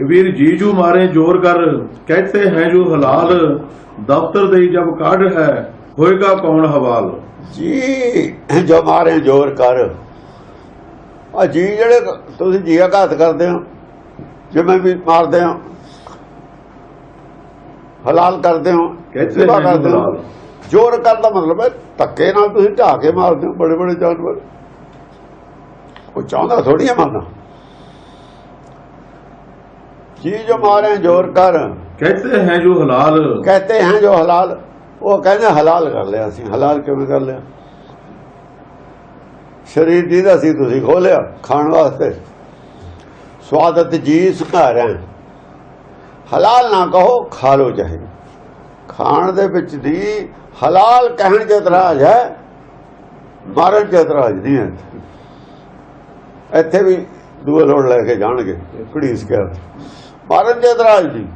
ਵੀਰ ਜੀਜੂ ਮਾਰੇ ਜੋਰ ਕਰ ਕਹਤੇ ਹੈ ਜੋ ਹਲਾਲ? ਦਫ਼ਤਰ ਦੇ ਜਬ ਕਾਢ ਹੈ ਹੋਏਗਾ ਕੌਣ ਹਵਾਲ? ਜੀ ਜੋ ਮਾਰੇ ਜੋਰ ਕਰ ਆ ਜੀ ਜਿਹੜੇ ਤੁਸੀਂ ਜੀ ਆਘਾਤ ਕਰਦੇ ਹੋ ਜਿਵੇਂ ਵੀ ਮਾਰਦੇ ਹੋ ਹਲਾਲ ਕਰਦੇ ਹੋ ਕਹਤੇ ਕਰਦੇ ਹੋ ਜੋਰ ਕਰਨ ਦਾ ਮਤਲਬ ਹੈ ਧੱਕੇ ਨਾਲ ਤੁਸੀਂ ਢਾ ਕੇ ਮਾਰਦੇ ਹੋ ਬੜੇ ਬੜੇ ਜਾਨਵਰ। ਉਹ ਚਾਹੁੰਦਾ ਥੋੜੀ ਹੈ ਮਾਰਨਾ। ਚੀਜ਼ ਮਾਰੇ ਜ਼ੋਰ ਕਰ। ਕਹਤੇ ਹੈ ਜੋ ਹਲਾਲ। ਕਹਤੇ ਹੈ ਜੋ ਹਲਾਲ। ਉਹ ਕਹਿੰਦੇ ਹਲਾਲ ਕਰ ਲਿਆ ਅਸੀਂ। ਹਲਾਲ ਕਿਵੇਂ ਕਰ ਲਿਆ? ਸਰੀਰ ਦੀ ਦਾ ਸੀ ਤੁਸੀਂ ਖੋਲਿਆ ਖਾਣ ਵਾਸਤੇ। ਸਵਾਦਤ ਜੀਸ ਘਰ ਹੈ ਹਲਾਲ ਨਾ ਕਹੋ ਖਾ ਲੋ ਚਾਹੇ। ਖਾਣ ਦੇ ਵਿੱਚ ਦੀ ਹਲਾਲ ਕਹਿਣ ਦੇ ਇਤਰਾਜ਼ ਹੈ ਮਾਰਨ ਦੇ ਇਤਰਾਜ਼ ਨਹੀਂ ਹੈ। ਇੱਥੇ ਵੀ ਦੂਏ ਲੋੜ ਲੈ ਕੇ ਜਾਣਗੇ ਕੁੜੀ ਘੜੀਸ ਕੇ। ਮਾਰਨ 'ਚ ਇਤਰਾਜ਼ ਨਹੀਂ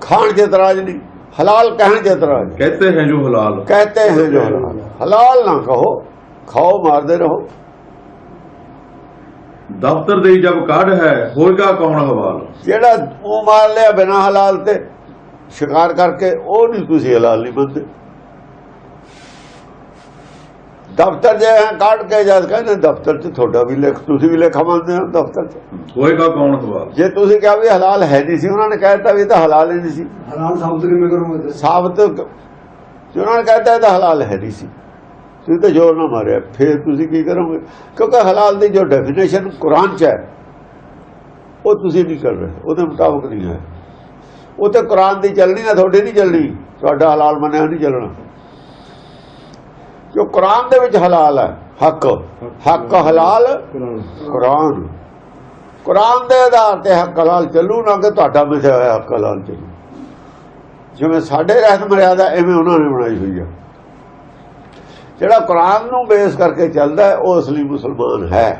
ਖਾਣ 'ਚ ਇਤਰਾਜ਼ ਨਹੀਂ ਹਲਾਲ ਕਹਿਣ 'ਚ ਇਤਰਾਜ਼ ਕਹਤੇ ਹੈ ਜੋ ਹਲਾਲ। ਕਹਤੇ ਹੈ ਜੋ ਹਲਾਲ। ਨਾ ਕਹੋ ਖਾਓ ਮਾਰਦੇ ਰਹੋ। ਦਫ਼ਤਰ ਦੇ ਜਬ ਕਾਢ ਹੈ ਹੋਏਗਾ ਕੌਣ ਹਵਾਲ? ਜਿਹੜਾ ਉਹ ਮਾਰ ਲਿਆ ਬਿਨਾ ਹਲਾਲ ਤੇ ਸ਼ਿਕਾਰ ਕਰਕੇ ਉਹ ਨਹੀਂ ਤੁਸੀਂ ਹਲਾਲ ਨਹੀਂ ਬੰਦੇ ਦਫ਼ਤਰ ਜੇ ਕੱਢ ਕੇ ਜਦ ਕਹਿੰਦੇ ਦਫ਼ਤਰ 'ਚ ਤੁਹਾਡਾ ਵੀ ਲਿਖ ਤੁਸੀਂ ਵੀ ਲੇਖਾ ਮੰਨਦੇ ਹੋ ਦਫ਼ਤਰ 'ਚ। ਹੋਏਗਾ ਕੌਣ ਸਵਾਲ ਜੇ ਤੁਸੀਂ ਕਿਹਾ ਵੀ ਹਲਾਲ ਹੈ ਨਹੀਂ ਸੀ ਉਹਨਾਂ ਨੇ ਕਹਿਤਾ ਵੀ ਇਹ ਤਾਂ ਹਲਾਲ ਨਹੀਂ ਸੀ। ਹਲਾਲ ਸਾਬਤ ਕਿਵੇਂ ਕਰੋਗੇ ਸਾਬਤ ਉਹਨਾਂ ਨੇ ਕਹਿਤਾ ਇਹ ਤਾਂ ਹਲਾਲ ਹੈ ਨਹੀਂ ਸੀ। ਤੁਸੀਂ ਤਾਂ ਜ਼ੋਰ ਨਾ ਮਾਰਿਆ। ਫਿਰ ਤੁਸੀਂ ਕੀ ਕਰੋਗੇ? ਕਿਉਂਕਿ ਹਲਾਲ ਦੀ ਜੋ ਡੈਫੀਨੇਸ਼ਨ ਕੁਰਾਨ 'ਚ ਹੈ ਉਹ ਤੁਸੀਂ ਨਹੀਂ ਕਰ ਰਹੇ। ਉਹਦੇ ਮੁਤਾਬਕ ਨਹੀਂ ਹੈ। ਉਹ ਤੇ ਕੁਰਾਨ ਦੀ ਚੱਲਣੀ ਆ ਤੁਹਾਡੇ ਨਹੀਂ ਚੱਲਣੀ। ਤੁਹਾਡਾ ਹਲਾਲ ਮੰਨਿਆ ਨਹੀਂ ਚੱਲਣਾ। ਜੋ ਕੁਰਾਨ ਦੇ ਵਿੱਚ ਹਲਾਲ ਹੈ, ਹੱਕ। ਹੱਕ ਹਲਾਲ, ਕੁਰਾਨ। ਕੁਰਾਨ ਦੇ ਆਧਾਰ ਤੇ ਹੱਕ ਹਲਾਲ ਚੱਲੂ ਨਾ ਕਿ ਤੁਹਾਡਾ ਮਿਥਿਆ ਹੋਇਆ ਹੱਕ ਹਲਾਲ ਚੱਲੂ। ਜਿਵੇਂ ਸਾਡੇ ਰਹਿਤ ਮਰਿਆਦਾ ਐਵੇਂ ਉਹਨਾਂ ਨੇ ਬਣਾਈ ਹੋਈ ਆ। ਜਿਹੜਾ ਕੁਰਾਨ ਨੂੰ ਬੇਸ ਕਰਕੇ ਚੱਲਦਾ ਉਹ ਅਸਲੀ ਮੁਸਲਮਾਨ ਹੈ।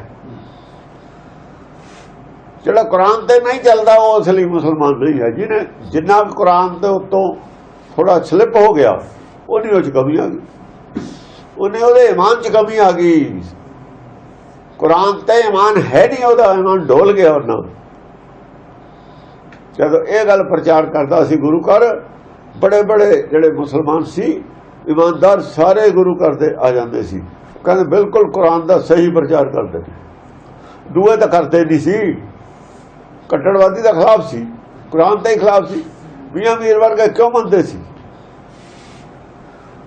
ਜਿਹੜਾ ਕੁਰਾਨ ਤੇ ਨਹੀਂ ਚੱਲਦਾ, ਉਹ ਅਸਲੀ ਮੁਸਲਮਾਨ ਨਹੀਂ ਹੈ। ਜਿਹਨੇ ਜਿੰਨਾ ਵੀ ਕੁਰਾਨ ਦੇ ਉੱਤੋਂ ਥੋੜਾ ਸਲਿਪ ਹੋ ਗਿਆ, ਉਹਦੀ ਉਹ ਚ ਕਮੀ ਆ ਗਈ ਉਹਨੇ ਉਹਦੇ ਇਮਾਨ ਚ ਕਮੀ ਆ ਗਈ। ਕੁਰਾਨ ਤੇ ਇਮਾਨ ਹੈ ਨਹੀਂ, ਉਹਦਾ ਇਮਾਨ ਡੋਲ ਗਿਆ ਉਹਨਾਂ ਜਦੋਂ ਇਹ ਗੱਲ ਪ੍ਰਚਾਰ ਕਰਦਾ ਸੀ ਗੁਰੂ ਘਰ, ਬੜੇ ਬੜੇ ਜਿਹੜੇ ਮੁਸਲਮਾਨ ਸੀ, ਇਮਾਨਦਾਰ ਸਾਰੇ ਗੁਰੂ ਘਰ ਦੇ ਆ ਜਾਂਦੇ ਸੀ। ਕਹਿੰਦੇ ਬਿਲਕੁਲ ਕੁਰਾਨ ਦਾ ਸਹੀ ਪ੍ਰਚਾਰ ਕਰਦੇ ਦੂਏ ਤਾਂ ਕਰਦੇ ਨਹੀਂ ਸੀ। ਕੱਟੜਵਾਦੀ ਦਾ ਖਿਲਾਫ ਸੀ। ਕੁਰਾਨ ਦੇ ਖਿਲਾਫ ਸੀ। ਮੀਆਂ ਮੀਰ ਵਰਗੇ ਕਿਉਂ ਮੰਨਦੇ ਸੀ?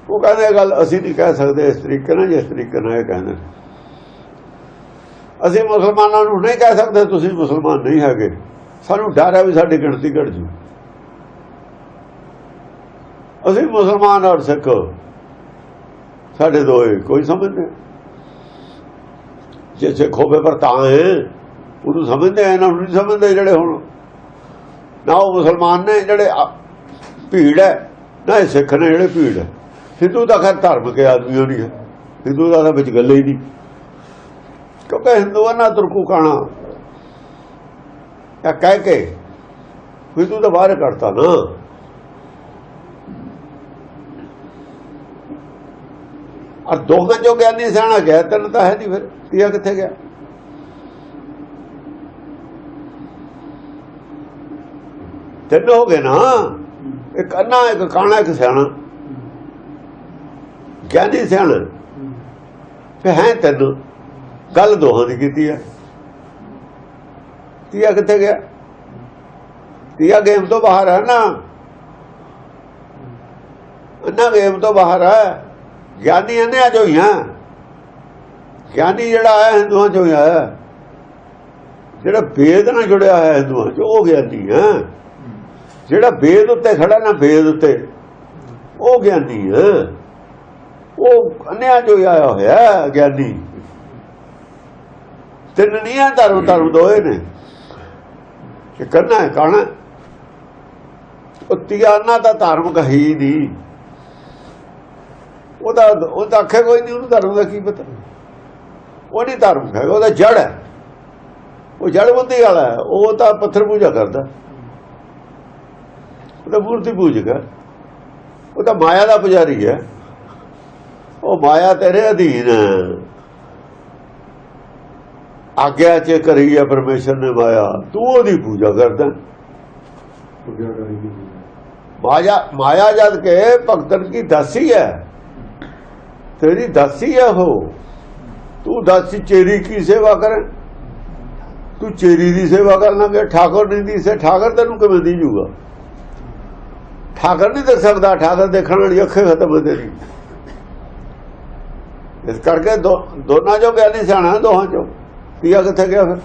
ਉਹ ਕਹਿੰਦੇ ਗੱਲ ਅਸੀਂ ਨਹੀਂ ਕਹਿ ਸਕਦੇ, ਇਸ ਤਰੀਕੇ ਨਾਲ ਜਿਸ ਤਰੀਕੇ ਨਾਲ ਇਹ ਕਹਿੰਦੇ ਅਸੀਂ ਮੁਸਲਮਾਨਾਂ ਨੂੰ ਨਹੀਂ ਕਹਿ ਸਕਦੇ, ਤੁਸੀਂ ਮੁਸਲਮਾਨ ਨਹੀਂ ਹੈਗੇ। ਸਾਨੂੰ ਡਰ ਹੈ ਵੀ ਸਾਡੀ ਗਿਣਤੀ ਘਟ ਜੂ। ਅਸੀਂ ਮੁਸਲਮਾਨ ਔਰ ਸਿੱਖ। ਸਾਡੇ ਦੋਏ ਕੋਈ ਸਮਝਦੇ ਜੇ ਸਿੱਖ ਹੋਵੇ ਪਰ ਤਾਂ ਹੈ ਉਹਨੂੰ ਸਮਝਦੇ ਆ, ਇਹਨਾਂ ਨੂੰ ਨਹੀਂ ਸਮਝਦੇ ਜਿਹੜੇ ਹੁਣ। ਨਾ ਉਹ ਮੁਸਲਮਾਨ ਨੇ, ਜਿਹੜੇ ਭੀੜ ਹੈ, ਨਾ ਇਹ ਸਿੱਖ ਨੇ ਜਿਹੜੇ ਭੀੜ ਹੈ। ਸਿੱਧੂ ਦਾ ਖੈਰ ਧਰਮ ਕੇ ਆਦਮੀਆਂ ਹੈ। ਹਿੰਦੂ ਦਾ ਵਿੱਚ ਗੱਲ ਹੀ ਨਹੀਂ। ਕਿਉਂਕਿ ਹਿੰਦੂਆਂ ਨਾਲ ਤੁਰਕੂ ਕਾਣਾ ਇਹ ਕਹਿ ਕੇ ਹਿੰਦੂ ਦਾ ਬਾਹਰ ਕੱਢਤਾ ਨਾ। ਔਰ ਦੋਹਾਂ ਜੋ ਗਿਆਨੀ ਸਿਆਣਾ ਗਿਆ, ਤੈਨੂੰ ਤਾਂ ਹੈ ਨਹੀਂ ਫਿਰ। ਤੀਆ ਕਿੱਥੇ ਗਿਆ? ਤਿੰਨ ਹੋ ਗਏ ਨਾ। ਇੱਕ ਅੰਨਾ, ਇੱਕ ਕਾਣਾ ਇੱਕ ਸਿਆਣਾ। ਗਿਆਨੀ ਸਿਆਣਾ। ਫੇ ਹੈ ਤੈਨੂੰ। ਗੱਲ ਦੋਹਾਂ ਦੀ ਕੀਤੀ ਹੈ ਤੀਆ ਕਿੱਥੇ ਗਿਆ? ਤੀਆ ਗੇਮ ਤੋਂ ਬਾਹਰ ਹੈ ਨਾ। ਅੰਨਾ ਗੇਮ ਤੋਂ ਬਾਹਰ ਹੈ ਗਿਆਨੀ ਅੰਨਿਆ ਜੋ ਹੀ ਹੈ ਗਿਆਨੀ ਜਿਹੜਾ ਹੈ ਹਿੰਦੂਆਂ ਚੋਂ ਹੀ ਹੈ ਜਿਹੜਾ ਵੇਦ ਨਾਲ ਜੁੜਿਆ ਹੋਇਆ ਹਿੰਦੂਆਂ ਚ, ਉਹ ਗਿਆਨੀ ਹੈ ਜਿਹੜਾ ਵੇਦ ਉੱਤੇ ਖੜਾ ਨਾ ਵੇਦ ਉੱਤੇ, ਉਹ ਗਿਆਨੀ ਹੈ ਉਹ ਅੰਨਿਆ ਜੋ ਆਇਆ ਹੋਇਆ ਗਿਆਨੀ। ਤਿੰਨ ਨਹੀਂ ਹੈ ਧਰਮ ਧਰਮ ਦੋਏ ਨੇ। ਕਿ ਕਰਨਾ ਹੈ ਕਾਣਾ ਉਹ ਤਿਆਨਾ ਦਾ ਧਰਮ ਕਹੀ ਨਹੀਂ। ਉਹਦਾ ਉਹਦਾ ਆਖੇ ਕੋਈ ਨਹੀਂ, ਉਹਨੂੰ ਧਰਮ ਦਾ ਕੀ ਪਤਾ? ਉਹ ਨਹੀਂ ਧਰਮ ਹੈ ਉਹਦਾ ਜੜ ਹੈ। ਉਹ ਜੜ ਬੁੱਧੀ ਵਾਲਾ ਹੈ, ਉਹ ਤਾਂ ਪੱਥਰ ਪੂਜਾ ਕਰਦਾ। ਉਹ ਤਾਂ ਮੂਰਤੀ ਪੂਜਕ ਹੈ। ਉਹ ਤਾਂ ਮਾਇਆ ਦਾ ਪੁਜਾਰੀ ਹੈ। ਉਹ ਮਾਇਆ ਤੇਰੇ ਅਧੀਨ। ਆਗਿਆ ਚ ਕਰੀ ਹੈ ਪਰਮੇਸ਼ਰ ਨੇ ਮਾਇਆ। ਤੂੰ ਉਹਦੀ ਪੂਜਾ ਕਰਦਾ। ਮਾਇਆ ਮਾਇਆ ਜਦ ਕੇ ਭਗਤਨ ਕੀ ਦਾਸੀ ਹੈ। ਤੇਰੀ ਦਾਸੀ ਹੈ ਉਹ। ਤੂੰ ਦਾਸੀ ਚੇਰੀ ਕੀ ਸੇਵਾ ਕਰੇ? ਤੂੰ ਚੇਰੀ ਦੀ ਸੇਵਾ ਕਰਨਾ ਕਿ ਠਾਕੁਰ ਨਹੀਂ ਦੀ ਸੇ ਠਾਕੁਰ ਤੈਨੂੰ ਕਿਵੇਂ ਦੀ ਜੂਗਾ? ਠਾਕੁਰ ਨਹੀਂ ਦੇਖ ਸਕਦਾ ਠਾਕੁਰ ਦੇਖਣ ਵਾਲੀ ਅੱਖੇ ਖਤਮ ਹੈ ਤੇਰੀ। ਇਸ ਕਰਕੇ ਦੋ ਦੋਨਾਂ ਚੋਂ ਗਿਆਨੀ ਸਿਆਣਾ ਦੋਹਾਂ ਚੋਂ। ਤੀਆ ਕਿੱਥੇ ਗਿਆ ਫਿਰ?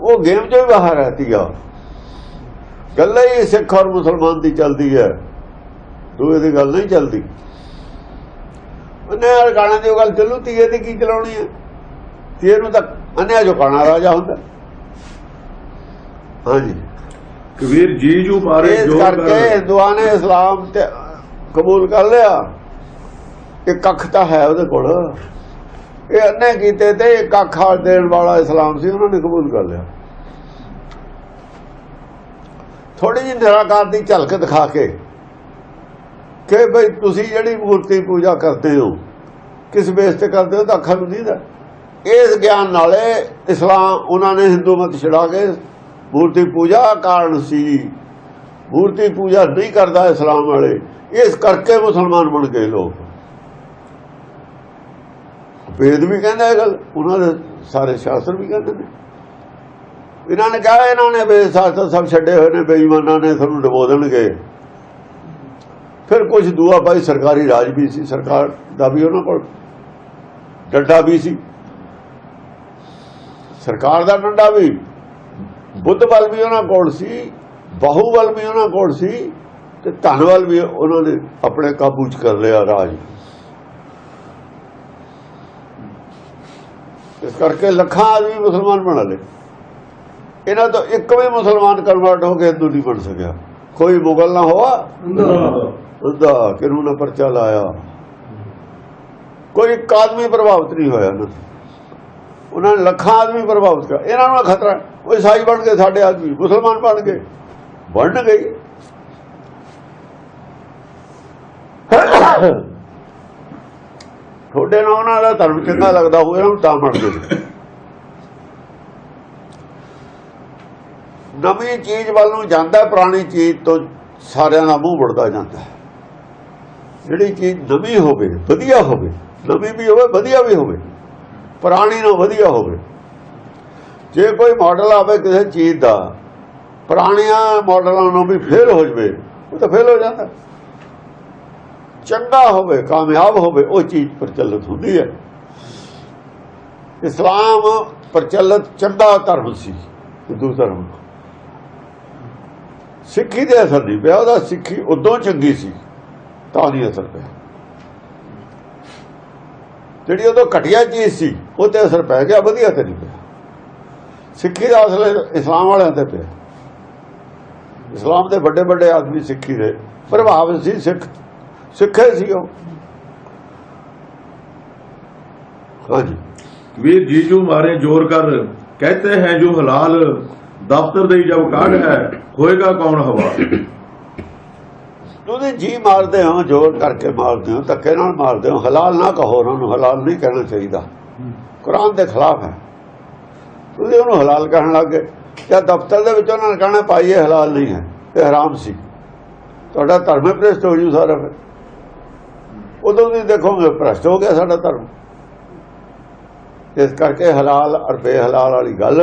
ਉਹ ਗੇਮ ਹੀ ਬਾਹਰ ਹੈ ਤੀਆ। ਗੱਲ ਹੀ ਸਿੱਖ ਔਰ ਮੁਸਲਮਾਨ ਦੀ ਚੱਲਦੀ ਹੈ। ਦੂਏ ਦੀ ਗੱਲ ਨਹੀਂ ਚੱਲਦੀ। ਉਹਨੇ ਗਾਣਾ ਦੀ ਗੱਲ ਚੱਲੂ ਤੀਏ ਦੀ ਕੀ ਚਲਾਉਣੀ ਹੈ? ਤੀਏ ਨੂੰ ਤਾਂ ਅੰਨਿਆ ਜੋ ਕਾਣਾ ਰਾਜਾ ਹੁੰਦਾ। ਹਾਂਜੀ। ਕਬੀਰ ਜੀ ਜੂ ਮਾਰੇ ਇਸ ਜੋਰ ਕਰਕੇ ਕਰ ਹਿੰਦੂਆਂ ਨੇ ਇਸਲਾਮ ਤੇ ਕਬੂਲ ਕਰ ਲਿਆ। ਇਹ ਕੱਖ ਤਾਂ ਹੈ ਉਹਦੇ ਕੋਲ। ਇਹ ਅੰਨੇ ਕੀਤੇ ਤੇ ਇਹ ਕੱਖ ਦੇਣ ਵਾਲਾ ਇਸਲਾਮ ਸੀ, ਉਹਨਾਂ ਨੇ ਕਬੂਲ ਕਰ ਲਿਆ। ਥੋੜੀ ਜਿਹੀ ਨਿਰਾਕਾਰ ਦੀ ਝਲਕ ਦਿਖਾ ਕੇ ਕਿ ਭਈ ਤੁਸੀਂ ਜਿਹੜੀ ਮੂਰਤੀ ਪੂਜਾ ਕਰਦੇ ਹੋ, ਕਿਸ ਬੇਸ ਤੇ ਕਰਦੇ ਹੋ, ਤਾਂ ਅੱਖਾਂ ਨੂੰ ਨਹੀਂ ਦਾ ਇਸ ਗਿਆਨ ਨਾਲੇ ਇਸਲਾਮ, ਉਹਨਾਂ ਨੇ ਹਿੰਦੂ ਮਤ ਛਡਾ ਕੇ ਮੂਰਤੀ ਪੂਜਾ ਕਾਰਨ ਸੀ। ਮੂਰਤੀ ਪੂਜਾ ਨਹੀਂ ਕਰਦਾ ਇਸਲਾਮ ਵਾਲੇ। ਇਸ ਕਰਕੇ ਮੁਸਲਮਾਨ ਬਣ ਗਏ ਲੋਕ। ਵੇਦ ਵੀ ਕਹਿੰਦਾ ਇਹ ਗੱਲ, ਉਹਨਾਂ ਦੇ ਸਾਰੇ ਸ਼ਾਸਤਰ ਵੀ ਕਹਿੰਦੇ ਨੇ। ਇਹਨਾਂ ਨੇ ਕਿਹਾ, ਇਹਨਾਂ ਨੇ ਵੇਦ ਸ਼ਾਸਤਰ ਸਭ ਛੱਡੇ ਹੋਏ ਨੇ, ਬੇਈਮਾਨਾਂ ਨੇ ਤੁਹਾਨੂੰ ਡਬੋ ਦੇਣਗੇ। ਫਿਰ ਕੁਝ ਦੂਆ ਭਾਈ ਸਰਕਾਰੀ ਰਾਜ ਵੀ ਸੀ, ਸਰਕਾਰ ਦਾ ਵੀ ਉਹਨਾਂ ਕੋਲ ਡੰਡਾ ਵੀ ਸੀ। ਸਰਕਾਰ ਦਾ ਡੰਡਾ ਵੀ, ਬੁੱਧ ਬਲ ਵੀ ਉਹਨਾਂ ਕੋਲ ਸੀ, ਬਾਹੂ ਬਲ ਵੀ ਉਹਨਾਂ ਕੋਲ ਸੀ, ਤੇ ਧਨ ਬਲ ਵੀ ਉਹਨਾਂ ਨੇ ਆਪਣੇ ਕਾਬੂ 'ਚ ਕਰ ਲਿਆ ਰਾਜ। ਇਸ ਕਰਕੇ ਲੱਖਾਂ ਆਦਮੀ ਮੁਸਲਮਾਨ ਬਣਾ ਲਏ। ਇਹਨਾਂ ਤੋਂ ਇੱਕ ਵੀ ਮੁਸਲਮਾਨ ਕਨਵਰਟ ਹੋ ਕੇ ਹਿੰਦੂ ਨਹੀਂ ਬਣ ਸਕਿਆ। ਕੋਈ ਮੁਗਲ ਨਾ ਹੋਆ ਉਹਦਾ ਕਿਹਨੂੰ ਨਾ ਪਰਚਾ ਲਾਇਆ। ਕੋਈ ਇੱਕ ਆਦਮੀ ਪ੍ਰਭਾਵਿਤ ਨਹੀਂ ਹੋਇਆ ਨਾ ਉਹਨਾਂ ਨੇ ਲੱਖਾਂ ਆਦਮੀ ਪ੍ਰਭਾਵਿਤ ਕਰ ਇਹਨਾਂ ਨੂੰ ਖਤਰਾ ਉਹ ਈਸਾਈ ਬਣ ਗਏ, ਸਾਡੇ ਆਦਮੀ ਮੁਸਲਮਾਨ ਬਣ ਗਏ। ਬਣ ਗਏ ਤੁਹਾਡੇ ਨਾਲ ਉਹਨਾਂ ਦਾ ਧਰਮ ਚੰਗਾ ਲੱਗਦਾ ਹੋਵੇ, ਉਹਨਾਂ ਤਾਂ ਬਣ ਨਵੀਂ ਚੀਜ਼ ਵੱਲ ਨੂੰ ਜਾਂਦਾ ਪੁਰਾਣੀ ਚੀਜ਼ ਤੋਂ ਸਾਰਿਆਂ ਦਾ ਮੂੰਹ ਵੜਦਾ ਜਾਂਦਾ ਜਿਹੜੀ ਚੀਜ਼ ਨਵੀਂ ਹੋਵੇ, ਵਧੀਆ ਹੋਵੇ, ਨਵੀਂ ਵੀ ਹੋਵੇ, ਵਧੀਆ ਵੀ ਹੋਵੇ, ਪੁਰਾਣੀ ਨਾਲੋਂ ਵਧੀਆ ਹੋਵੇ। ਜੇ ਕੋਈ ਮਾਡਲ ਆਵੇ ਕਿਸੇ ਚੀਜ਼ ਦਾ, ਪੁਰਾਣੀਆਂ ਮਾਡਲਾਂ ਨੂੰ ਵੀ ਫੇਲ ਹੋ ਜਵੇ, ਉਹ ਤਾਂ ਫੇਲ ਹੋ ਜਾਂਦਾ। ਚੰਗਾ ਹੋਵੇ, ਕਾਮਯਾਬ ਹੋਵੇ, ਉਹ ਚੀਜ਼ ਪ੍ਰਚਲਿਤ ਹੁੰਦੀ ਹੈ। ਇਸਲਾਮ ਪ੍ਰਚਲਿਤ ਚੰਗਾ ਧਰਮ ਸੀ, ਹਿੰਦੂ ਧਰਮ। ਸਿੱਖੀ ਦੇ ਅਸਰ ਨਹੀਂ ਪਿਆ, ਉਹਦਾ ਸਿੱਖੀ ਉਦੋਂ ਚੰਗੀ ਸੀ, ਤਾਂ ਨਹੀਂ ਅਸਰ ਪਿਆ। ਜਿਹੜੀ ਉਦੋਂ ਘਟੀਆ ਚੀਜ਼ ਸੀ, ਉਹ ਤੇ ਅਸਰ ਪੈ ਗਿਆ, ਵਧੀਆ ਤੇ ਨਹੀਂ ਪਿਆ। ਸਿੱਖੀ ਦਾ ਅਸਰ ਇਸਲਾਮ ਵਾਲਿਆਂ ਤੇ ਪਿਆ। ਇਸਲਾਮ ਦੇ ਵੱਡੇ ਵੱਡੇ ਆਦਮੀ ਸਿੱਖੀ ਦੇ ਪ੍ਰਭਾਵ ਸੀ ਸਿੱਖ। ਸਿੱਖੇ ਸੀ ਉਹ। ਹਾਂਜੀ। ਵੀਰ ਜੀਜੂ ਮਾਰੇ ਜ਼ੋਰ ਕਰ। ਕਹਤੇ ਹੈ ਜੋ ਹਲਾਲ ਦਫ਼ਤਰ ਦੇ ਜਬ ਕਾਢ ਹੈ ਹੋਏਗਾ ਕੌਣ ਹਵਾ? ਤੁਸੀਂ ਜੀ ਮਾਰਦੇ ਹੋ ਜ਼ੋਰ ਕਰਕੇ ਮਾਰਦੇ ਹੋ ਧੱਕੇ ਨਾਲ ਮਾਰਦੇ ਹੋ। ਹਲਾਲ ਨਾ ਕਹੋ ਉਹਨਾਂ ਨੂੰ ਹਲਾਲ ਨਹੀਂ ਕਹਿਣਾ ਚਾਹੀਦਾ। ਕੁਰਾਨ ਦੇ ਖਿਲਾਫ ਹੈ। ਤੁਸੀਂ ਉਹਨੂੰ ਹਲਾਲ ਕਹਿਣ ਲੱਗੇ ਜਾਂ ਦਫ਼ਤਰ ਦੇ ਵਿੱਚ ਉਹਨਾਂ ਨੇ ਕਹਿਣਾ ਭਾਈ ਹਲਾਲ ਨਹੀਂ ਹੈ ਇਹ ਹਰਾਮ ਸੀ। ਤੁਹਾਡਾ ਧਰਮ ਪ੍ਰਸਤ ਹੋ ਜੂ ਸਾਰਾ ਫਿਰ। ਉਦੋਂ ਵੀ ਦੇਖੋਗੇ ਭ੍ਰਸ਼ਟ ਹੋ ਗਿਆ ਸਾਡਾ ਧਰਮ। ਇਸ ਕਰਕੇ ਹਲਾਲ ਔਰ ਬੇਹਲਾਲ ਵਾਲੀ ਗੱਲ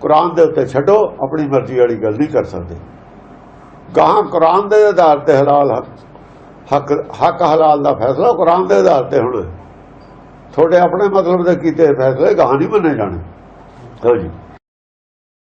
ਕੁਰਾਨ ਦੇ ਉੱਤੇ ਛੱਡੋ, ਆਪਣੀ ਮਰਜ਼ੀ ਵਾਲੀ ਗੱਲ ਨਹੀਂ ਕਰ ਸਕਦੇ। ਗਾਹਾਂ ਕੁਰਾਨ ਦੇ ਆਧਾਰ ਤੇ ਹਲਾਲ ਹੱਕ ਹੱਕ ਹੱਕ ਹਲਾਲ ਦਾ ਫੈਸਲਾ ਕੁਰਾਨ ਦੇ ਆਧਾਰ ਤੇ ਹੋਣਾ। ਤੁਹਾਡੇ ਆਪਣੇ ਮਤਲਬ ਦੇ ਕੀਤੇ ਫੈਸਲੇ ਗਾਹਾਂ ਨਹੀਂ ਮੰਨੇ ਜਾਣੇ। ਹਾਂਜੀ।